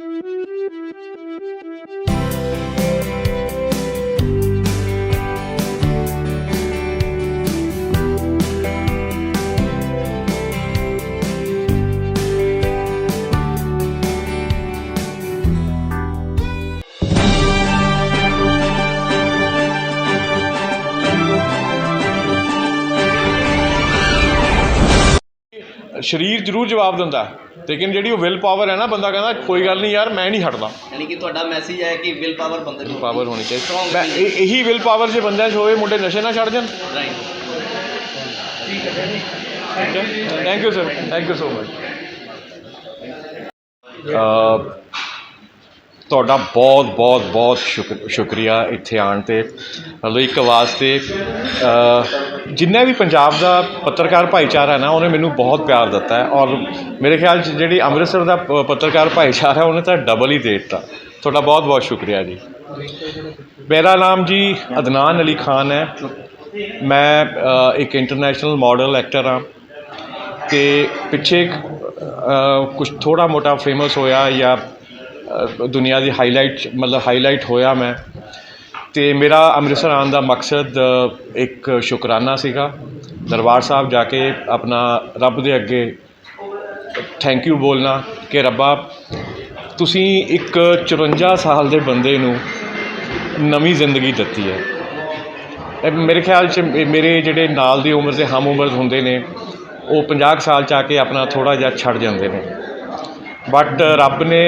Thank you. ਸਰੀਰ ਜ਼ਰੂਰ ਜਵਾਬ ਦਿੰਦਾ ਲੇਕਿਨ ਜਿਹੜੀ ਉਹ ਵਿਲ ਪਾਵਰ ਹੈ ਨਾ ਬੰਦਾ ਕਹਿੰਦਾ ਕੋਈ ਗੱਲ ਨਹੀਂ ਯਾਰ ਮੈਂ ਨਹੀਂ ਹਟਦਾ। ਯਾਨੀ ਕਿ ਤੁਹਾਡਾ ਮੈਸੇਜ ਹੈ ਕਿ ਵਿਲ ਪਾਵਰ ਬੰਦੇ ਨੂੰ ਪਾਵਰ ਹੋਣੀ ਚਾਹੀਦੀ। ਮੈਂ ਇਹ- ਵਿਲ ਪਾਵਰ ਜੇ ਬੰਦਿਆਂ 'ਚ ਹੋਵੇ ਮੁੰਡੇ ਨਸ਼ੇ ਨਾ ਛੱਡ ਜਾਣ। Right thank you sir thank you so much ਤੁਹਾਡਾ ਬਹੁਤ ਬਹੁਤ ਬਹੁਤ ਸ਼ੁਕਰ ਸ਼ੁਕਰੀਆ ਇੱਥੇ ਆਉਣ ਤੇ। ਮਤਲਬ ਇੱਕ ਆਵਾਜ਼ ਤੇ ਅ, ਜਿੰਨਾ ਵੀ ਪੰਜਾਬ ਦਾ ਪੱਤਰਕਾਰ ਭਾਈਚਾਰਾ ਹੈ ਨਾ, ਉਹਨੇ ਮੈਨੂੰ ਬਹੁਤ ਪਿਆਰ ਦਿੱਤਾ ਹੈ ਔਰ ਮੇਰੇ ਖਿਆਲ 'ਚ ਜਿਹੜੀ ਅੰਮ੍ਰਿਤਸਰ ਦਾ ਪ- ਪੱਤਰਕਾਰ ਭਾਈਚਾਰਾ, ਉਹਨੇ ਤਾਂ ਡਬਲ ਹੀ ਦੇ ਦਿੱਤਾ। ਤੁਹਾਡਾ ਬਹੁਤ ਬਹੁਤ ਸ਼ੁਕਰੀਆ ਜੀ। ਮੇਰਾ ਨਾਮ ਜੀ ਅਦਨਾਨ ਅਲੀ ਖਾਨ ਹੈ। ਮੈਂ ਇੱਕ ਇੰਟਰਨੈਸ਼ਨਲ ਮਾਡਲ ਐਕਟਰ ਹਾਂ। ਤੇ ਪਿੱਛੇ ਕੁਝ ਥੋੜਾ ਮੋਟਾ ਫੇਮਸ ਹੋਇਆ ਜਾਂ ਦੁਨੀਆ ਦੀ ਹਾਈਲਾਈਟ ਮਤਲਬ ਹਾਈਲਾਈਟ ਹੋਇਆ ਮੈਂ। ਅਤੇ ਮੇਰਾ ਅੰਮ੍ਰਿਤਸਰ ਆਉਣ ਦਾ ਮਕਸਦ ਇੱਕ ਸ਼ੁਕਰਾਨਾ ਸੀਗਾ। ਦਰਬਾਰ ਸਾਹਿਬ ਜਾ ਕੇ ਆਪਣਾ ਰੱਬ ਦੇ ਅੱਗੇ ਥੈਂਕ ਯੂ ਬੋਲਣਾ ਕਿ ਰੱਬਾ, ਤੁਸੀਂ ਇੱਕ 54 ਸਾਲ ਦੇ ਬੰਦੇ ਨੂੰ ਨਵੀਂ ਜ਼ਿੰਦਗੀ ਦਿੱਤੀ ਹੈ। ਮੇਰੇ ਖਿਆਲ 'ਚ ਮੇਰੇ ਜਿਹੜੇ ਨਾਲ ਦੀ ਉਮਰ ਦੇ ਹਮ ਉਮਰ ਹੁੰਦੇ ਨੇ, ਉਹ 50 ਕੁ ਸਾਲ 'ਚ ਆ ਕੇ ਆਪਣਾ ਥੋੜਾ ਜਿਹਾ ਛੱਡ ਜਾਂਦੇ ਨੇ। ਬਟ ਰੱਬ ਨੇ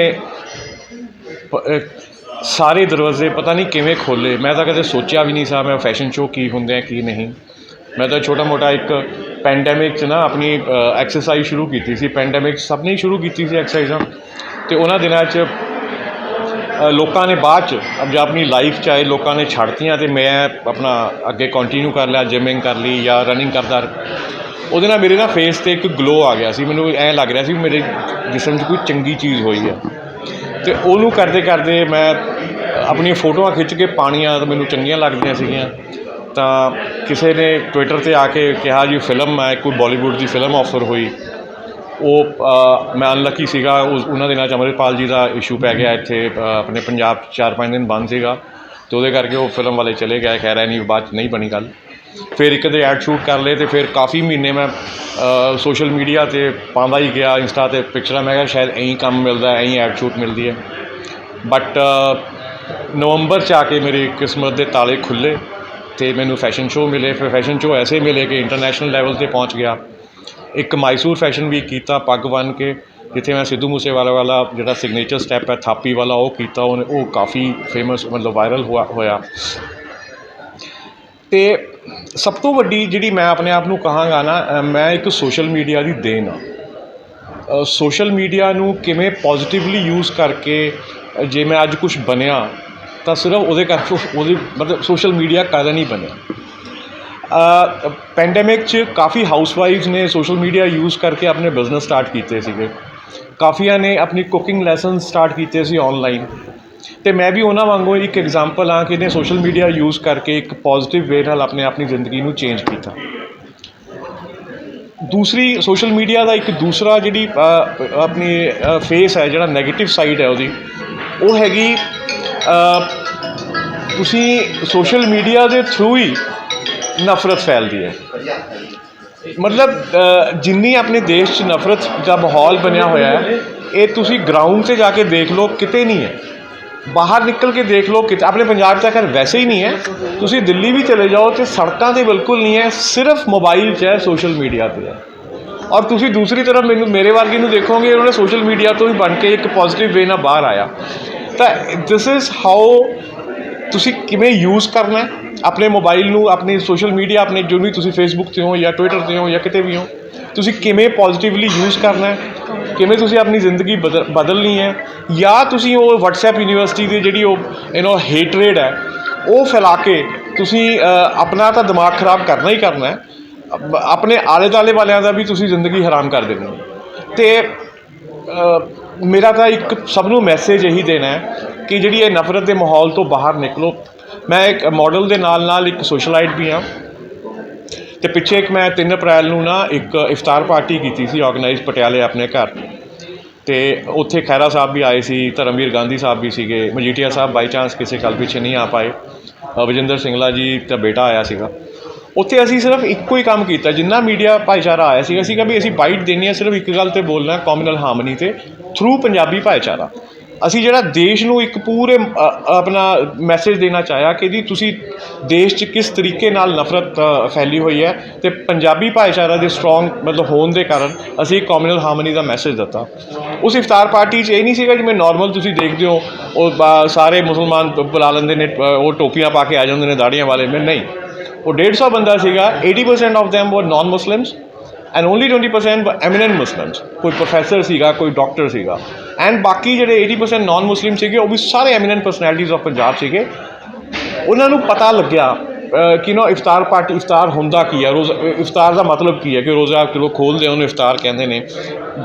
ਸਾਰੇ ਦਰਵਾਜ਼ੇ ਪਤਾ ਨਹੀਂ ਕਿਵੇਂ ਖੋਲੇ ਮੈਂ ਤਾਂ ਕਦੇ ਸੋਚਿਆ ਵੀ ਨਹੀਂ ਸੀ ਮੈਂ ਫੈਸ਼ਨ ਸ਼ੋਅ ਕੀ ਹੁੰਦੇ ਆ, ਕੀ ਨਹੀਂ। ਮੈਂ ਤਾਂ ਛੋਟਾ ਮੋਟਾ ਇੱਕ ਪੈਂਡੈਮਿਕ 'ਚ ਨਾ ਆਪਣੀ ਐਕਸਰਸਾਈਜ਼ ਸ਼ੁਰੂ ਕੀਤੀ ਸੀ। ਪੈਂਡੈਮਿਕ ਸਭ ਨੇ ਸ਼ੁਰੂ ਕੀਤੀ ਸੀ ਐਕਸਰਸਾਈਜ਼ਾਂ ਤੇ ਉਹਨਾਂ ਦਿਨਾਂ 'ਚ ਲੋਕਾਂ ਨੇ ਬਾਅਦ ਚ, ਅਬ ਆਪਣੀ ਲਾਈਫ 'ਚ ਆਏ ਲੋਕਾਂ ਨੇ ਛੱਡਤੀਆਂ ਤੇ ਮੈਂ ਆਪਣਾ ਅੱਗੇ ਕੰਟੀਨਿਊ ਕਰ ਲਿਆ ਜਿਮਿੰਗ ਕਰ ਲਈ ਜਾਂ ਰਨਿੰਗ ਕਰਦਾ ਉਹਦੇ ਨਾਲ ਮੇਰੇ ਨਾ ਫੇਸ ਤੇ ਇੱਕ ਗਲੋ ਆ ਗਿਆ ਸੀ। ਮੈਨੂੰ ਐਂ ਲੱਗ ਰਿਹਾ ਸੀ ਵੀ ਮੇਰੇ ਜਿਸਮ 'ਚ ਕੋਈ ਚੰਗੀ ਚੀਜ਼ ਹੋਈ ਆ। ਅਤੇ ਉਹਨੂੰ ਕਰਦੇ ਕਰਦੇ ਮੈਂ ਆਪਣੀਆਂ ਫੋਟੋਆਂ ਖਿੱਚ ਕੇ ਪਾਉਣੀਆਂ ਤਾਂ ਮੈਨੂੰ ਚੰਗੀਆਂ ਲੱਗਦੀਆਂ ਸੀਗੀਆਂ। ਤਾਂ ਕਿਸੇ ਨੇ ਟਵਿੱਟਰ ਤੇ ਆ ਕੇ ਕਿਹਾ, ਜੀ ਫਿਲਮ ਹੈ, ਕੋਈ ਬੋਲੀਵੁੱਡ ਦੀ ਫਿਲਮ ਆਫਰ ਹੋਈ। ਉਹ ਮੈਂ ਅਨਲੱਕੀ ਸੀਗਾ। ਉਸ, ਉਹਨਾਂ ਦਿਨਾਂ 'ਚ ਅਮਰਿਤਪਾਲ ਜੀ ਦਾ ਇਸ਼ੂ ਪੈ ਗਿਆ ਇੱਥੇ ਆਪਣੇ ਪੰਜਾਬ 'ਚ ਚਾਰ ਪੰਜ ਦਿਨ ਬੰਦ ਸੀਗਾ। ਅਤੇ ਉਹਦੇ ਕਰਕੇ ਉਹ ਫਿਲਮ ਵਾਲੇ ਚਲੇ ਗਏ। ਖੈਰ ਐ ਨਹੀਂ ਬਾਅਦ 'ਚ ਨਹੀਂ ਬਣੀ ਗੱਲ। ਫਿਰ ਇੱਕ ਦੇ ਐਡ ਸ਼ੂਟ ਕਰ ਲਏ ਅਤੇ ਫਿਰ ਕਾਫੀ ਮਹੀਨੇ ਮੈਂ ਸੋਸ਼ਲ ਮੀਡੀਆ ਤੇ ਪਾਉਂਦਾ ਹੀ ਗਿਆ ਇੰਸਟਾ ਤੇ ਪਿਕਚਰਾਂ ਮੈਂ ਕਿਹਾ ਸ਼ਾਇਦ ਐਂ ਕੰਮ ਮਿਲਦਾ ਐਂ ਐਡ ਸ਼ੂਟ ਮਿਲਦੀ ਹੈ। ਬਟ ਨਵੰਬਰ 'ਚ ਆ ਕੇ ਮੇਰੀ ਕਿਸਮਤ ਦੇ ਤਾਲੇ ਖੁੱਲ੍ਹੇ ਅਤੇ ਮੈਨੂੰ ਫੈਸ਼ਨ ਸ਼ੋਅ ਮਿਲੇ। ਫਿਰ ਫੈਸ਼ਨ ਸ਼ੋਅ ਐਸੇ ਮਿਲੇ ਕਿ ਇੰਟਰਨੈਸ਼ਨਲ ਲੈਵਲ ਤੇ ਪਹੁੰਚ ਗਿਆ। ਇੱਕ ਮਾਈਸੂਰ ਫੈਸ਼ਨ ਵੀਕ ਕੀਤਾ ਪੱਗ ਬੰਨ ਕੇ, ਜਿੱਥੇ ਮੈਂ ਸਿੱਧੂ ਮੂਸੇਵਾਲਾ ਵਾਲਾ ਜਿਹੜਾ ਸਿਗਨੇਚਰ ਸਟੈਪ ਹੈ, ਥਾਪੀ ਵਾਲਾ ਉਹ ਕੀਤਾ। ਉਹਨੇ, ਉਹ ਕਾਫੀ ਫੇਮਸ ਮਤਲਬ ਵਾਇਰਲ ਹੋਇਆ ਹੋਇਆ। ਅਤੇ ਸਭ ਤੋਂ ਵੱਡੀ ਜਿਹੜੀ ਮੈਂ ਆਪਣੇ ਆਪ ਨੂੰ ਕਹਾਂਗਾ ਨਾ ਮੈਂ ਇੱਕ ਸੋਸ਼ਲ ਮੀਡੀਆ ਦੀ ਦੇਣ ਹਾਂ। ਸੋਸ਼ਲ ਮੀਡੀਆ ਨੂੰ ਕਿਵੇਂ ਪੋਜੀਟਿਵਲੀ ਯੂਜ਼ ਕਰਕੇ ਜੇ ਮੈਂ ਅੱਜ ਕੁਝ ਬਣਿਆ, ਤਾਂ ਸਿਰਫ ਉਹਦੇ ਕਰਕੇ ਉਹਦੀ ਮਤਲਬ ਸੋਸ਼ਲ ਮੀਡੀਆ ਕਾਰਨ ਹੀ ਬਣਿਆ। ਪੈਂਡੈਮਿਕ 'ਚ ਕਾਫੀ ਹਾਊਸਵਾਈਫਸ ਨੇ ਸੋਸ਼ਲ ਮੀਡੀਆ ਯੂਜ਼ ਕਰਕੇ ਆਪਣੇ ਬਿਜ਼ਨਸ ਸਟਾਰਟ ਕੀਤੇ ਸੀਗੇ। ਕਾਫੀਆਂ ਨੇ ਆਪਣੀ ਕੁਕਿੰਗ ਲੈਸਨ ਸਟਾਰਟ ਕੀਤੇ ਸੀ ਆਨਲਾਈਨ ਅਤੇ ਮੈਂ ਵੀ ਉਹਨਾਂ ਵਾਂਗੂ ਇੱਕ ਐਗਜ਼ਾਮਪਲ ਹਾਂ ਕਿ ਇਹਨੇ ਸੋਸ਼ਲ ਮੀਡੀਆ ਯੂਜ਼ ਕਰਕੇ ਇੱਕ ਪੋਜ਼ੀਟਿਵ ਵੇ ਨਾਲ ਆਪਣੇ ਆਪਣੀ ਜ਼ਿੰਦਗੀ ਨੂੰ ਚੇਂਜ ਕੀਤਾ। ਦੂਸਰੀ ਸੋਸ਼ਲ ਮੀਡੀਆ ਦਾ ਇੱਕ ਦੂਸਰਾ ਜਿਹੜੀ ਆਪਣੀ ਫੇਸ ਹੈ, ਜਿਹੜਾ 네ਗੇਟਿਵ ਸਾਈਡ ਹੈ ਉਹਦੀ, ਉਹ ਹੈਗੀ ਤੁਸੀਂ ਸੋਸ਼ਲ ਮੀਡੀਆ ਦੇ ਥਰੂ ਹੀ ਨਫ਼ਰਤ ਫੈਲਦੀ ਹੈ। ਮਤਲਬ ਜਿੰਨੀ ਆਪਣੇ ਦੇਸ਼ 'ਚ ਨਫ਼ਰਤ ਦਾ ਮਾਹੌਲ ਬਣਿਆ ਹੋਇਆ ਹੈ, ਇਹ ਤੁਸੀਂ ਗਰਾਊਂਡ ਤੇ ਜਾ ਕੇ ਦੇਖ ਲਓ, ਕਿਤੇ ਨਹੀਂ ਹੈ। ਬਾਹਰ ਨਿਕਲ ਕੇ ਦੇਖ ਲਓ ਕਿਤੇ ਆਪਣੇ ਪੰਜਾਬ 'ਚ ਤਾਂ ਖੈਰ ਵੈਸੇ ਹੀ ਨਹੀਂ ਹੈ। ਤੁਸੀਂ ਦਿੱਲੀ ਵੀ ਚਲੇ ਜਾਓ ਤੇ ਸੜਕਾਂ ਤੇ ਬਿਲਕੁਲ ਨਹੀਂ ਹੈ, ਸਿਰਫ ਮੋਬਾਈਲ 'ਚ ਹੈ ਸੋਸ਼ਲ ਮੀਡੀਆ ਤੇ। ਹੈ ਔਰ ਤੁਸੀਂ ਦੂਸਰੀ ਤਰਫ ਮੈਨੂੰ, ਮੇਰੇ ਵਰਗੇ ਨੂੰ ਦੇਖੋਗੇ, ਉਹਨਾਂ ਨੇ ਸੋਸ਼ਲ ਮੀਡੀਆ ਤੋਂ ਹੀ ਬਣ ਕੇ ਇੱਕ ਪੋਜ਼ਿਟਿਵ ਵੇ ਨਾਲ ਬਾਹਰ ਆਇਆ। ਤਾਂ ਦਿਸ ਇਜ਼ ਹਾਊ ਤੁਸੀਂ ਕਿਵੇਂ ਯੂਜ਼ ਕਰਨਾ ਆਪਣੇ ਮੋਬਾਈਲ ਨੂੰ, ਆਪਣੀ ਸੋਸ਼ਲ ਮੀਡੀਆ ਆਪਣੇ ਜੋ ਵੀ ਤੁਸੀਂ ਫੇਸਬੁੱਕ ਤੇ ਹੋ ਜਾਂ ਟਵਿੱਟਰ ਤੇ ਹੋ ਜਾਂ ਕਿਤੇ ਵੀ ਹੋ, ਤੁਸੀਂ ਕਿਵੇਂ ਪੋਜ਼ਿਟਿਵਲੀ ਯੂਜ਼ ਕਰਨਾ ਕਿਵੇਂ ਤੁਸੀਂ ਆਪਣੀ ਜ਼ਿੰਦਗੀ ਬਦਲ, ਬਦਲਣੀ ਹੈ? ਜਾਂ ਤੁਸੀਂ ਉਹ ਵਟਸਐਪ ਯੂਨੀਵਰਸਿਟੀ ਦੀ ਜਿਹੜੀ ਉਹ ਯੂ نو ਹੇਟਰੇਡ ਹੈ, ਉਹ ਫੈਲਾ ਕੇ ਤੁਸੀਂ ਆਪਣਾ ਤਾਂ ਦਿਮਾਗ ਖਰਾਬ ਕਰਨਾ ਹੀ ਕਰਨਾ ਹੈ। ਆਪਣੇ ਆਲੇ ਦੁਆਲੇ ਵਾਲਿਆਂ ਦਾ ਵੀ ਤੁਸੀਂ ਜ਼ਿੰਦਗੀ ਹਰਾਮ ਕਰ ਦੇਣੀ ਹੈ। ਤੇ ਮੇਰਾ ਤਾਂ ਇੱਕ ਸਭ ਨੂੰ ਮੈਸੇਜ ਇਹੀ ਦੇਣਾ ਹੈ ਕਿ ਜਿਹੜੀ ਇਹ ਨਫ਼ਰਤ ਦੇ ਮਾਹੌਲ ਤੋਂ ਬਾਹਰ ਨਿਕਲੋ। ਮੈਂ ਇੱਕ ਮਾਡਲ ਦੇ ਨਾਲ ਨਾਲ ਇੱਕ ਸੋਸ਼ਲਾਈਟ ਵੀ ਹਾਂ। ਤੇ ਪਿੱਛੇ ਇੱਕ ਮੈਂ 3 ਅਪ੍ਰੈਲ ਨੂੰ ਨਾ ਇੱਕ ਇਫਤਾਰ ਪਾਰਟੀ ਕੀਤੀ ਸੀ ਆਰਗੇਨਾਈਜ਼ ਪਟਿਆਲੇ ਆਪਣੇ ਘਰ। ਤੇ ਉੱਥੇ ਖੈਰਾ ਸਾਹਿਬ ਵੀ ਆਏ ਸੀ ਧਰਮਵੀਰ ਗਾਂਧੀ ਸਾਹਿਬ ਵੀ ਸੀਗੇ ਮਜੀਠੀਆ ਸਾਹਿਬ ਬਾਈ ਚਾਂਸ ਕਿਸੇ ਗੱਲ ਪਿੱਛੇ ਨਹੀਂ ਆ ਪਾਏ। ਅ, ਸਿੰਗਲਾ ਜੀ ਦਾ ਬੇਟਾ ਆਇਆ ਸੀਗਾ। ਉੱਥੇ ਅਸੀਂ ਸਿਰਫ ਇੱਕੋ ਹੀ ਕੰਮ ਕੀਤਾ ਜਿੰਨਾ ਮੀਡੀਆ ਭਾਈਚਾਰਾ ਆਇਆ ਸੀਗਾ ਸੀਗਾ ਵੀ ਅਸੀਂ ਬਾਈਟ ਦੇਣੀ ਹੈ ਸਿਰਫ ਇੱਕ ਗੱਲ ਤੇ ਬੋਲਣਾ ਕਮਿਊਨਲ ਹਾਰਮਨੀ ਤੇ ਥਰੂ ਪੰਜਾਬੀ ਭਾਈਚਾਰਾ। ਅਸੀਂ ਜਿਹੜਾ ਦੇਸ਼ ਨੂੰ ਇੱਕ ਪੂਰੇ ਆਪਣਾ ਮੈਸੇਜ ਦੇਣਾ ਚਾਹਿਆ ਕਿ ਜੀ ਤੁਸੀਂ ਦੇਸ਼ 'ਚ ਕਿਸ ਤਰੀਕੇ ਨਾਲ ਨਫ਼ਰਤ ਫੈਲੀ ਹੋਈ ਹੈ ਤੇ ਪੰਜਾਬੀ ਭਾਈਚਾਰਾ ਦੇ ਸਟਰੋਂਗ ਮਤਲਬ ਹੋਣ ਦੇ ਕਾਰਨ ਅਸੀਂ ਕਮਿਊਨਲ ਹਾਰਮਨੀ ਦਾ ਮੈਸੇਜ ਦਿੱਤਾ। ਉਸ ਇਫਤਾਰ ਪਾਰਟੀ 'ਚ ਇਹ ਨਹੀਂ ਸੀਗਾ ਜਿਵੇਂ ਨਾਰਮਲ ਤੁਸੀਂ ਦੇਖਦੇ ਹੋ, ਉਹ ਸਾਰੇ ਮੁਸਲਮਾਨ ਬੁਲਾ ਲੈਂਦੇ ਨੇ ਉਹ ਟੋਪੀਆਂ ਪਾ ਕੇ ਆ ਜਾਂਦੇ ਨੇ ਦਾੜੀਆਂ ਵਾਲੇ, ਮੈਂ ਨਹੀਂ। ਉਹ 150 ਬੰਦਾ ਸੀਗਾ 80% of them were non Muslims and only 20% were eminent Muslims ਕੋਈ ਪ੍ਰੋਫੈਸਰ ਸੀਗਾ, ਕੋਈ ਡਾਕਟਰ ਸੀਗਾ। ਐਂਡ ਬਾਕੀ ਜਿਹੜੇ 80% ਨਾਨ ਮੁਸਲਿਮ ਸੀਗੇ, ਉਹ ਵੀ ਸਾਰੇ ਐਮੀਨੈਂਟ ਪਰਸਨੈਲਿਟੀਜ਼ ਆਫ ਪੰਜਾਬ ਸੀਗੇ। ਉਹਨਾਂ ਨੂੰ ਪਤਾ ਲੱਗਿਆ ਕਿ ਨਾ ਇਫਤਾਰ ਪਾਰਟੀ, ਇਫਤਾਰ ਹੁੰਦਾ ਕੀ ਹੈ ਰੋਜ਼ ਇਫਤਾਰ ਦਾ ਮਤਲਬ ਕੀ ਹੈ ਕਿ ਰੋਜ਼ਾ ਲੋਕ ਖੋਲਦੇ ਉਹਨੂੰ ਇਫਤਾਰ ਕਹਿੰਦੇ ਨੇ।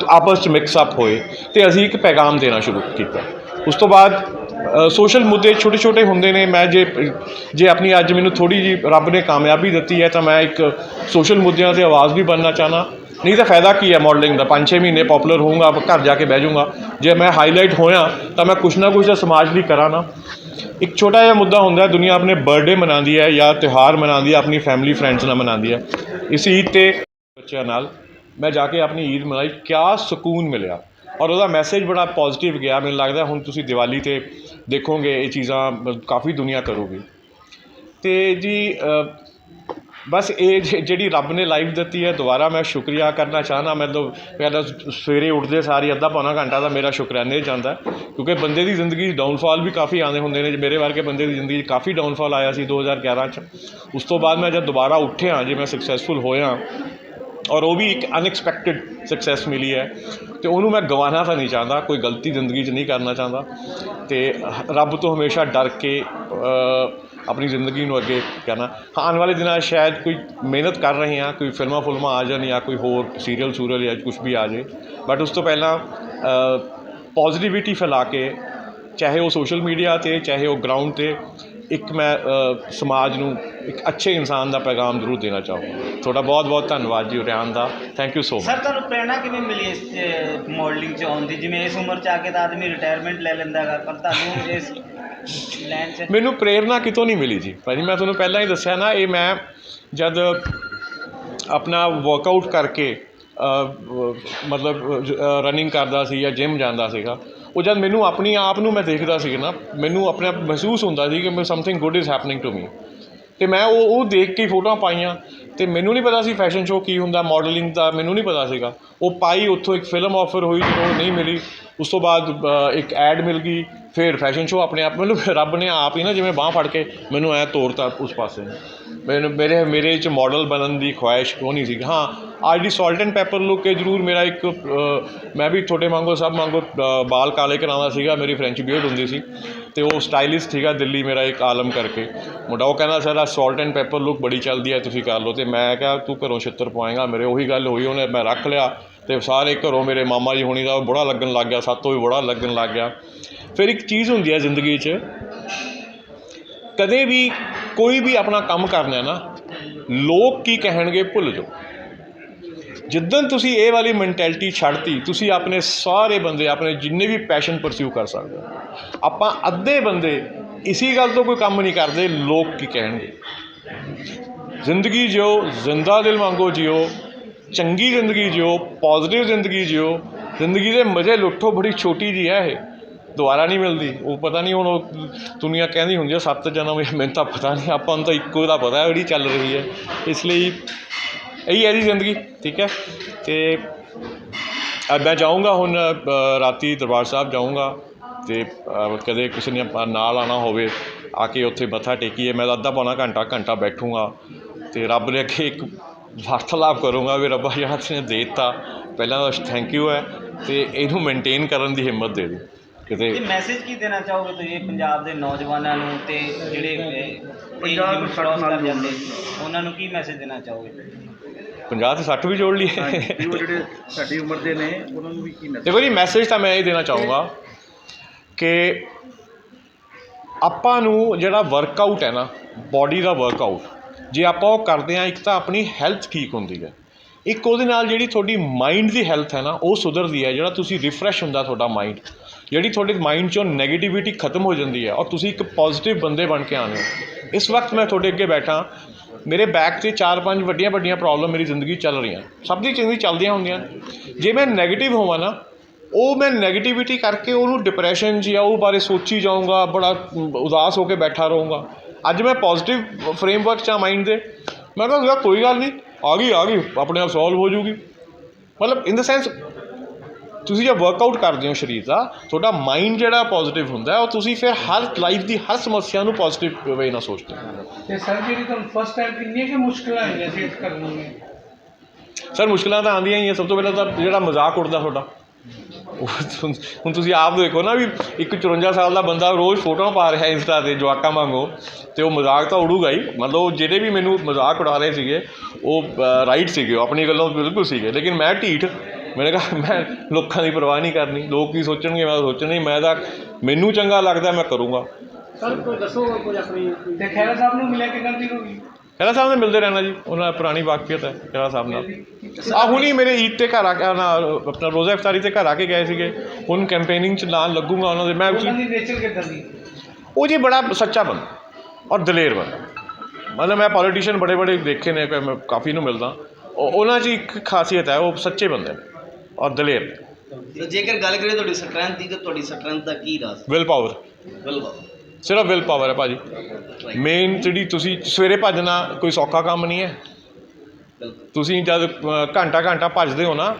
ਆਪਸ ਚ ਮਿਕਸ ਅਪ ਹੋਏ। ਤੇ ਅਸੀਂ ਇੱਕ ਪੈਗਾਮ ਦੇਣਾ ਸ਼ੁਰੂ ਕੀਤਾ। ਉਸ ਤੋਂ ਬਾਅਦ ਸੋਸ਼ਲ ਮੁੱਦੇ ਛੋਟੇ ਛੋਟੇ ਹੁੰਦੇ ਨੇ। ਮੈਂ ਜੇ ਜੇ ਆਪਣੀ ਅੱਜ ਮੈਨੂੰ ਥੋੜੀ ਜੀ ਰੱਬ ਨੇ ਕਾਮਯਾਬੀ ਦਿੱਤੀ ਹੈ, ਤਾਂ ਮੈਂ ਇੱਕ ਸੋਸ਼ਲ ਮੁੱਦਿਆਂ ਤੇ ਆਵਾਜ਼ ਵੀ ਬਣਨਾ ਚਾਹਨਾ। ਨਹੀਂ ਤਾਂ ਫਾਇਦਾ ਕੀ ਹੈ ਮਾਡਲਿੰਗ ਦਾ? 5-6 ਮਹੀਨੇ ਪਪੂਲਰ ਹੋਊਗਾ ਘਰ ਜਾ ਕੇ ਬਹਿ ਜਾਊਂਗਾ। ਜੇ ਮੈਂ ਹਾਈਲਾਈਟ ਹੋਇਆ, ਤਾਂ ਮੈਂ ਕੁਛ ਨਾ ਕੁਛ ਤਾਂ ਸਮਾਜ ਲਈ ਕਰਾਂ ਨਾ। ਇੱਕ ਛੋਟਾ ਜਿਹਾ ਮੁੱਦਾ ਹੁੰਦਾ ਹੈ, ਦੁਨੀਆ ਆਪਣੇ ਬਰਥਡੇ ਮਨਾਉਂਦੀ ਹੈ ਜਾਂ ਤਿਉਹਾਰ ਮਨਾਉਂਦੀ ਹੈ, ਆਪਣੀ ਫੈਮਿਲੀ ਫਰੈਂਡਸ ਨਾਲ ਮਨਾਉਂਦੀ ਹੈ। ਇਸ ਈਦ ਤੇ ਬੱਚਿਆਂ ਨਾਲ ਮੈਂ ਜਾ ਕੇ ਆਪਣੀ ਈਦ ਮਨਾਈ, ਕਿਆ ਸਕੂਨ ਮਿਲਿਆ। ਔਰ ਉਹਦਾ ਮੈਸੇਜ ਬੜਾ ਪੋਜ਼ਿਟਿਵ ਗਿਆ। ਮੈਨੂੰ ਲੱਗਦਾ ਹੁਣ ਤੁਸੀਂ ਦੀਵਾਲੀ ਤੇ ਦੇਖੋਗੇ, ਇਹ ਚੀਜ਼ਾਂ ਮ- ਕਾਫੀ ਦੁਨੀਆ ਕਰੋਗੇ। ਤੇ ਜੀ ਬਸ ਇਹ ਜਿਹੜੀ ਰੱਬ ਨੇ ਲਾਈਫ ਦਿੱਤੀ ਹੈ, ਦੁਬਾਰਾ ਮੈਂ ਸ਼ੁਕਰੀਆ ਕਰਨਾ ਚਾਹਨਾ ਮਤਲਬ ਕਹਿੰਦਾ ਸਵੇਰੇ ਉੱਠਦੇ ਸਾਰੀ ਅੱਧਾ ਪੌਣਾ ਘੰਟਾ ਤਾਂ ਮੇਰਾ ਸ਼ੁਕਰਾਨੇ 'ਚ ਜਾਂਦਾ ਕਿਉਂਕਿ ਬੰਦੇ ਦੀ ਜ਼ਿੰਦਗੀ 'ਚ ਡਾਊਨਫਾਲ ਵੀ ਕਾਫੀ ਆਉਂਦੇ ਹੁੰਦੇ ਨੇ, ਜੇ ਮੇਰੇ ਵਰਗੇ ਬੰਦੇ ਦੀ ਜ਼ਿੰਦਗੀ 'ਚ ਕਾਫੀ ਡਾਊਨਫਾਲ ਆਇਆ ਸੀ 2011 'ਚ, ਉਸ ਤੋਂ ਬਾਅਦ ਮੈਂ ਜਦ ਦੁਬਾਰਾ ਉੱਠਿਆ, ਜੇ ਮੈਂ ਸਕਸੈਸਫੁਲ ਹੋਇਆ ਔਰ ਉਹ ਵੀ ਇੱਕ ਅਨਐਕਸਪੈਕਟਿਡ ਸਕਸੈਸ ਮਿਲੀ ਹੈ। ਅਤੇ ਉਹਨੂੰ ਮੈਂ ਗਵਾਉਣਾ ਤਾਂ ਨਹੀਂ ਚਾਹੁੰਦਾ, ਕੋਈ ਗਲਤੀ ਜ਼ਿੰਦਗੀ 'ਚ ਨਹੀਂ ਕਰਨਾ ਚਾਹੁੰਦਾ। ਤੇ ਰੱਬ ਤੋਂ ਹਮੇਸ਼ਾ ਡਰ ਕੇ ਆਪਣੀ ਜ਼ਿੰਦਗੀ ਨੂੰ ਅੱਗੇ ਕਰਨਾ। ਹਾਂ, ਆਉਣ ਵਾਲੇ ਦਿਨਾਂ ਸ਼ਾਇਦ ਕੋਈ ਮਿਹਨਤ ਕਰ ਰਹੇ ਹਾਂ, ਕੋਈ ਫਿਲਮਾਂ ਫੁਲਮਾਂ ਆ ਜਾਣ ਜਾਂ ਕੋਈ ਹੋਰ ਸੀਰੀਅਲ ਸੂਰੀਅਲ ਜਾਂ ਕੁਝ ਵੀ ਆ ਜਾਏ। ਬਟ ਉਸ ਤੋਂ ਪਹਿਲਾਂ ਪੋਜ਼ਿਟਿਵਿਟੀ ਫੈਲਾ ਕੇ, ਚਾਹੇ ਉਹ ਸੋਸ਼ਲ ਮੀਡੀਆ ਤੇ, ਚਾਹੇ ਉਹ ਗਰਾਊਂਡ ਤੇ ਇੱਕ ਮੈਂ ਸਮਾਜ ਨੂੰ ਇੱਕ ਅੱਛੇ ਇਨਸਾਨ ਦਾ ਪੈਗਾਮ ਜ਼ਰੂਰ ਦੇਣਾ ਚਾਹੂੰਗਾ। ਤੁਹਾਡਾ ਬਹੁਤ ਬਹੁਤ ਧੰਨਵਾਦ ਜੀ ਰਿਆਨ ਦਾ। Thank you so much sir ਤੁਹਾਨੂੰ ਪ੍ਰੇਰਣਾ ਕਿਵੇਂ ਮਿਲੀ ਇਸ ਮਾਡਲਿੰਗ ਚ ਆਉਣ ਦੀ? ਜਿਵੇਂ ਇਸ ਉਮਰ ਚ ਆ ਕੇ ਤਾਂ ਆਦਮੀ ਰਿਟਾਇਰਮੈਂਟ ਲੈ ਲੈਂਦਾ ਹੈਗਾ ਪਰ ਤੁਹਾਨੂੰ ਇਸ ਲਾਈਨ ਚ ਮੈਨੂੰ ਪ੍ਰੇਰਣਾ ਕਿਤੋਂ ਨਹੀਂ ਮਿਲੀ ਜੀ। ਭਾਜੀ ਮੈਂ ਤੁਹਾਨੂੰ ਪਹਿਲਾਂ ਹੀ ਦੱਸਿਆ ਨਾ ਇਹ ਮੈਂ ਜਦ ਆਪਣਾ ਵਰਕਆਊਟ ਕਰਕੇ ਮਤਲਬ ਰਨਿੰਗ ਕਰਦਾ ਸੀ ਜਾਂ ਜਿਮ ਜਾਂਦਾ ਸੀਗਾ ਉਹ ਜਦ ਮੈਨੂੰ ਆਪਣੀ ਆਪ ਨੂੰ ਮੈਂ ਦੇਖਦਾ ਸੀ ਨਾ, ਮੈਨੂੰ ਆਪਣੇ ਆਪ ਮਹਿਸੂਸ ਹੁੰਦਾ ਸੀ ਕਿ ਮੈਂ something good is happening to me ਅਤੇ ਮੈਂ ਉਹ ਉਹ ਦੇਖ ਕੇ ਫੋਟੋਆਂ ਪਾਈਆਂ ਅਤੇ ਮੈਨੂੰ ਨਹੀਂ ਪਤਾ ਸੀ ਫੈਸ਼ਨ ਸ਼ੋਅ ਕੀ ਹੁੰਦਾ ਮਾਡਲਿੰਗ ਦਾ ਮੈਨੂੰ ਨਹੀਂ ਪਤਾ ਸੀਗਾ। ਉਹ ਪਾਈ, ਉੱਥੋਂ ਇੱਕ ਫਿਲਮ ਆਫਰ ਹੋਈ, ਜਦੋਂ ਨਹੀਂ ਮਿਲੀ, ਉਸ ਤੋਂ ਬਾਅਦ ਇੱਕ ਐਡ ਮਿਲ ਗਈ ਫਿਰ ਫੈਸ਼ਨ ਸ਼ੋਅ ਆਪਣੇ ਆਪ ਮੈਨੂੰ ਰੱਬ ਨੇ ਆਪ ਹੀ ਨਾ ਜਿਵੇਂ ਬਾਹ ਫੜ ਕੇ ਮੈਨੂੰ ਐ ਤੋਰਤਾ ਉਸ ਪਾਸੇ। ਮੈਨੂੰ ਮੇਰੇ ਮੇਰੇ ਚ ਮਾਡਲ ਬਣਨ ਦੀ ਖੁਆਇਸ਼ ਉਹ ਨਹੀਂ ਸੀ ਹਾਂ, ਅੱਜ ਦੀ ਸਾਲਟ ਐਂਡ ਪੈਪਰ ਲੁੱਕ ਕੇ ਜ਼ਰੂਰ ਮੇਰਾ ਇੱਕ ਮੈਂ ਵੀ ਤੁਹਾਡੇ ਵਾਂਗੂ ਸਭ ਵਾਂਗੂ ਬਾਲ ਕਾਲੇ ਕਰਾਉਂਦਾ ਸੀਗਾ, ਮੇਰੀ ਫ੍ਰੈਂਚ ਬੀਅਰਡ ਹੁੰਦੀ ਸੀ। ਤੇ ਉਹ ਸਟਾਈਲਿਸਟ ਸੀਗਾ ਦਿੱਲੀ ਮੇਰਾ ਇੱਕ ਆਲਮ ਕਰਕੇ। ਮੁੰਡਾ ਉਹ ਕਹਿੰਦਾ, ਸਰ ਆ ਸਾਲਟ ਐਂਡ ਪੈਪਰ ਲੁੱਕ ਬੜੀ ਚੱਲਦੀ ਹੈ, ਤੁਸੀਂ ਕਰ ਲਓ। ਤੇ ਮੈਂ ਕਿਹਾ, ਤੂੰ ਘਰੋਂ ਛਿੱਤਰ ਪਵਾਏਗਾ, ਮੇਰੇ ਉਹੀ ਗੱਲ ਹੋਈ, ਉਹਨੇ ਮੈਂ ਰੱਖ ਲਿਆ। ਤੇ ਸਾਰੇ ਘਰੋਂ ਮੇਰੇ ਮਾਮਾ ਜੀ ਹੋਣੀ ਦਾ ਬੜਾ ਲੱਗਣ ਲੱਗ ਗਿਆ, ਸਾਤੋਂ ਵੀ ਬੜਾ ਲੱਗਣ ਲੱਗ ਗਿਆ। ਫਿਰ ਇੱਕ ਚੀਜ਼ ਹੁੰਦੀ ਹੈ ਜ਼ਿੰਦਗੀ 'ਚ, ਕਦੇ ਵੀ ਕੋਈ ਵੀ ਆਪਣਾ ਕੰਮ ਕਰਨਾ ਨਾ, ਲੋਕ ਕੀ ਕਹਿਣਗੇ ਭੁੱਲ ਜਾਓ। ਜਿੱਦਣ ਤੁਸੀਂ ਇਹ ਵਾਲੀ ਮੈਂਟੈਲਿਟੀ ਛੱਡਤੀ, ਤੁਸੀਂ ਆਪਣੇ ਸਾਰੇ ਬੰਦੇ, ਆਪਣੇ ਜਿੰਨੇ ਵੀ ਪੈਸ਼ਨ ਪਰਸਿਊ ਕਰ ਸਕਦੇ ਹੋ। ਆਪਾਂ ਅੱਧੇ ਬੰਦੇ ਇਸੀ ਗੱਲ ਤੋਂ ਕੋਈ ਕੰਮ ਨਹੀਂ ਕਰਦੇ, ਲੋਕ ਕੀ ਕਹਿਣਗੇ? ਜ਼ਿੰਦਗੀ ਜਿਓ, ਜ਼ਿੰਦਾ ਦਿਲ ਵਾਂਗੋ ਜਿਓ, ਚੰਗੀ ਜ਼ਿੰਦਗੀ ਜਿਓ ਪੋਜ਼ਿਟਿਵ ਜ਼ਿੰਦਗੀ ਜਿਓ, ਜ਼ਿੰਦਗੀ ਦੇ ਮਜ਼ੇ ਲੁੱਟੋ ਬੜੀ ਛੋਟੀ ਜੀ ਹੈ ਇਹ। ਦੁਬਾਰਾ ਨਹੀਂ ਮਿਲਦੀ। ਉਹ ਪਤਾ ਨਹੀਂ ਹੁਣ ਉਹ ਦੁਨੀਆ ਕਹਿੰਦੀ ਹੁੰਦੀ ਹੈ ਸੱਤ ਜਨਮ ਇਹ ਮੈਨੂੰ ਤਾਂ ਪਤਾ ਨਹੀਂ, ਆਪਾਂ ਨੂੰ ਤਾਂ ਇੱਕੋ ਦਾ ਪਤਾ ਜਿਹੜੀ ਚੱਲ ਰਹੀ ਹੈ। ਇਸ ਲਈ ਇਹੀ ਹੈ ਜੀ ਜ਼ਿੰਦਗੀ, ਠੀਕ ਹੈ? ਤੇ ਮੈਂ ਜਾਊਂਗਾ ਹੁਣ ਰਾਤੀ ਦਰਬਾਰ ਸਾਹਿਬ ਜਾਊਂਗਾ ਤੇ ਕਦੇ ਕਿਸੇ ਨੇ ਆਪਾਂ ਨਾਲ ਆਣਾ ਹੋਵੇ, ਆ ਕੇ ਉੱਥੇ ਮੱਥਾ ਟੇਕੀਏ, ਮੈਂ ਤਾਂ ਅੱਧਾ ਪੌਣਾ ਘੰਟਾ ਘੰਟਾ ਬੈਠੂੰਗਾ ਤੇ ਰੱਬ ਦੇ ਅੱਗੇ ਇੱਕ ਵਾਰਤਾਲਾਪ ਕਰੂੰਗਾ ਵੀ ਰੱਬਾ ਜਿਹੜਾ ਤੁਸੀਂ ਦੇ ਦਿੱਤਾ। ਪਹਿਲਾਂ ਤਾਂ ਥੈਂਕ ਯੂ ਹੈ ਤੇ ਇਹਨੂੰ ਮੇਨਟੇਨ ਕਰਨ ਦੀ ਹਿੰਮਤ ਦੇ ਦਿਓ ਕਿਤੇ ਇਹ ਮੈਸੇਜ ਕੀ ਦੇਣਾ ਚਾਹੋਗੇ ਤੁਸੀਂ ਪੰਜਾਬ ਦੇ ਨੌਜਵਾਨਾਂ ਨੂੰ ਤੇ ਜਿਹੜੇ ਪੰਜਾਬ ਨੂੰ ਕ੍ਰਾਸ ਕਰ ਜਾਂਦੇ ਉਹਨਾਂ ਨੂੰ ਕੀ ਮੈਸੇਜ ਦੇਣਾ ਚਾਹੋਗੇ? 50 ਤੇ 60 ਵੀ ਜੋੜ ਲਈਏ। ਉਹ ਜਿਹੜੇ ਸਾਡੀ ਉਮਰ ਦੇ ਨੇ ਉਹਨਾਂ ਨੂੰ ਵੀ ਕੀ ਮੈਸੇਜ ਦੇਖੋ ਜੀ ਮੈਸੇਜ ਤਾਂ ਮੈਂ ਇਹ ਦੇਣਾ ਚਾਹੂੰਗਾ ਕਿ ਆਪਾਂ ਨੂੰ ਜਿਹੜਾ ਵਰਕਆਊਟ ਹੈ ਨਾ ਬਾਡੀ ਦਾ ਵਰਕਆਊਟ ਜੇ ਆਪਾਂ ਉਹ ਕਰਦੇ ਹਾਂ ਇੱਕ ਤਾਂ ਆਪਣੀ ਹੈਲਥ ਠੀਕ ਹੁੰਦੀ ਹੈ। ਇੱਕ ਉਹਦੇ ਨਾਲ ਜਿਹੜੀ ਤੁਹਾਡੀ ਮਾਈਂਡ ਦੀ ਹੈਲਥ ਹੈ ਨਾ ਉਹ ਸੁਧਰਦੀ ਹੈ ਜਿਹੜਾ ਤੁਸੀਂ ਰਿਫਰੈਸ਼ ਹੁੰਦਾ ਤੁਹਾਡਾ ਮਾਈਂਡ ਜਿਹੜੀ ਤੁਹਾਡੇ ਮਾਈਂਡ 'ਚੋਂ ਨੈਗੇਟਿਵਿਟੀ ਖਤਮ ਹੋ ਜਾਂਦੀ ਹੈ ਔਰ ਤੁਸੀਂ ਇੱਕ ਪੋਜ਼ਿਟਿਵ ਬੰਦੇ ਬਣ ਕੇ ਆਉਂਦੇ ਹੋ। ਇਸ ਵਕਤ ਮੈਂ ਤੁਹਾਡੇ ਅੱਗੇ ਬੈਠਾ। ਮੇਰੇ ਬੈਕ 'ਤੇ ਚਾਰ ਪੰਜ ਵੱਡੀਆਂ ਵੱਡੀਆਂ ਪ੍ਰੋਬਲਮ ਮੇਰੀ ਜ਼ਿੰਦਗੀ ਚੱਲ ਰਹੀਆਂ। ਸਭ ਦੀ ਜ਼ਿੰਦਗੀ ਚੱਲਦੀਆਂ ਹੁੰਦੀਆਂ। ਜੇ ਮੈਂ ਨੈਗੇਟਿਵ ਹੋਵਾਂ ਨਾ, ਉਹ ਮੈਂ ਨੈਗੇਟਿਵਿਟੀ ਕਰਕੇ ਉਹਨੂੰ ਡਿਪਰੈਸ਼ਨ 'ਚ ਜਾਂ ਉਹ ਬਾਰੇ ਸੋਚੀ ਜਾਊਂਗਾ, ਬੜਾ ਉਦਾਸ ਹੋ ਕੇ ਬੈਠਾ ਰਹੂੰਗਾ। ਅੱਜ ਮੈਂ ਪੋਜ਼ਿਟਿਵ ਫਰੇਮਵਰਕ 'ਚ ਆ ਮਾਈਂਡ ਦੇ। ਮੈਂ ਕਿਹਾ ਕੋਈ ਗੱਲ ਨਹੀਂ। ਆ ਗਈ ਆ ਗਈ। ਆਪਣੇ ਆਪ ਸੋਲਵ ਹੋ ਜੂਗੀ। ਮਤਲਬ ਇਨ ਦ ਸੈਂਸ ਤੁਸੀਂ ਜੇ ਵਰਕਆਊਟ ਕਰਦੇ ਹੋ ਸਰੀਰ ਦਾ ਤੁਹਾਡਾ ਮਾਈਂਡ ਜਿਹੜਾ ਪੋਜ਼ਿਟਿਵ ਹੁੰਦਾ ਉਹ ਤੁਸੀਂ ਫਿਰ ਹਰ ਲਾਈਫ ਦੀ ਹਰ ਸਮੱਸਿਆ ਨੂੰ ਪੋਜ਼ਿਟਿਵ ਵੇ ਨਾਲ ਸੋਚਦੇ ਹੋ। ਤੇ ਸਰ ਜਿਹੜੀ ਤੁਹਾਨੂੰ ਫਸਟ ਟਾਈਮ ਕਿੰਨੀਆਂ ਕਿ ਮੁਸ਼ਕਲਾਂ ਆਈਆਂ ਫੇਸ ਕਰਨ ਨੂੰ ਸਰ ਮੁਸ਼ਕਲਾਂ ਤਾਂ ਆਉਂਦੀਆਂ ਹੀ ਆ ਸਭ ਤੋਂ ਪਹਿਲਾਂ ਤਾਂ ਜਿਹੜਾ ਮਜ਼ਾਕ ਉੱਡਦਾ ਤੁਹਾਡਾ। ਹੁਣ ਤੁਸੀਂ ਆਪ ਦੇਖੋ ਨਾ ਵੀ ਇੱਕ 54 ਸਾਲ ਦਾ ਬੰਦਾ ਰੋਜ਼ ਫੋਟੋਆਂ ਪਾ ਰਿਹਾ ਇੰਸਟਾ ਤੇ ਜਵਾਕਾਂ ਵਾਂਗੂ ਤੇ ਉਹ ਮਜ਼ਾਕ ਤਾਂ ਉਡੂਗਾ ਹੀ। ਮਤਲਬ ਜਿਹੜੇ ਵੀ ਮੈਨੂੰ ਮਜ਼ਾਕ ਉਡਾ ਰਹੇ ਸੀਗੇ ਉਹ ਰਾਈਟ ਸੀਗੇ ਆਪਣੀ ਗੱਲੋਂ ਬਿਲਕੁਲ ਸੀਗੇ। ਲੇਕਿਨ ਮੈਂ ਢੀਠ ਮੈंने ਕਹਾ ਮੈਂ ਲੋਕਾਂ ਦੀ ਪਰਵਾਹ ਨਹੀਂ ਕਰਨੀ ਲੋਕ ਕੀ ਸੋਚਣਗੇ ਮੈਂ ਸੋਚਣਾ ਨਹੀਂ ਮੈਂ ਤਾਂ ਮੈਨੂੰ ਚੰਗਾ ਲੱਗਦਾ ਮੈਂ ਕਰੂੰਗਾ। ਸਰ ਕੋਈ ਦੱਸੋ ਕੋਈ ਆਪਣੀ ਤੇ ਖੈਰਾ ਸਾਹਿਬ ਨੂੰ ਮਿਲਿਆ ਕਿੰਨਾ ਦਿਨ ਹੋ ਗਈ? ਖਹਿਰਾ ਸਾਹਿਬ ਨਾਲ ਮਿਲਦੇ ਰਹਿਣਾ ਜੀ ਉਹਨਾਂ ਪੁਰਾਣੀ ਵਾਕਫੀਅਤ ਹੈ ਖਹਿਰਾ ਸਾਹਿਬ ਨਾਲ। ਆ ਹੁਣੀ ਮੇਰੇ ਈਦ ਤੇ ਘਰ ਆ ਕੇ ਨਾ ਆਪਣਾ ਰੋਜ਼ਾ ਇਫਤਾਰੀ ਤੇ ਘਰ ਆ ਕੇ ਗਏ ਸੀਗੇ ਹੁਣ ਕੈਂਪੇਨਿੰਗ ਚ ਨਾਲ ਲੱਗੂਗਾ ਉਹਨਾਂ ਦੇ ਮੈਂ ਉਹਨਾਂ ਦੀ ਨੇਚਰ ਕਿੱਦਾਂ ਦੀ? ਉਹ ਜੀ ਬੜਾ ਸੱਚਾ ਬੰਦਾ ਔਰ ਦਲੇਰ ਬੰਦਾ। ਮਤਲਬ ਮੈਂ ਪੋਲੀਟੀਸ਼ੀਅਨ ਬੜੇ ਬੜੇ ਦੇਖੇ ਨੇ ਮੈਂ ਕਾਫੀ ਨੂੰ ਮਿਲਦਾ। ਉਹ- ਉਹਨਾਂ 'ਚ ਇੱਕ ਖਾਸੀਅਤ ਹੈ ਉਹ ਸੱਚੇ ਬੰਦੇ ਨੇ। ਔਰ ਦਲੇਰ। ਤੇ ਜੇਕਰ ਗੱਲ ਕਰੀਏ ਤੁਹਾਡੀ ਸਟਰੈਂਥ ਦੀ ਤਾਂ ਤੁਹਾਡੀ ਸਟਰੈਂਥ ਦਾ ਕੀ ਰਾਜ਼? ਵਿਲ ਪਾਵਰ ਵਿਲ ਪਾਵਰ ਸਿਰਫ ਵਿਲ ਪਾਵਰ ਹੈ ਭਾਜੀ। ਮੇਨ ਜਿਹੜੀ ਤੁਸੀਂ ਸਵੇਰੇ ਭੱਜਣਾ ਕੋਈ ਸੌਖਾ ਕੰਮ ਨਹੀਂ ਹੈ। ਤੁਸੀਂ ਜਦ ਘੰਟਾ ਘੰਟਾ ਭੱਜਦੇ ਹੋ ਨਾ।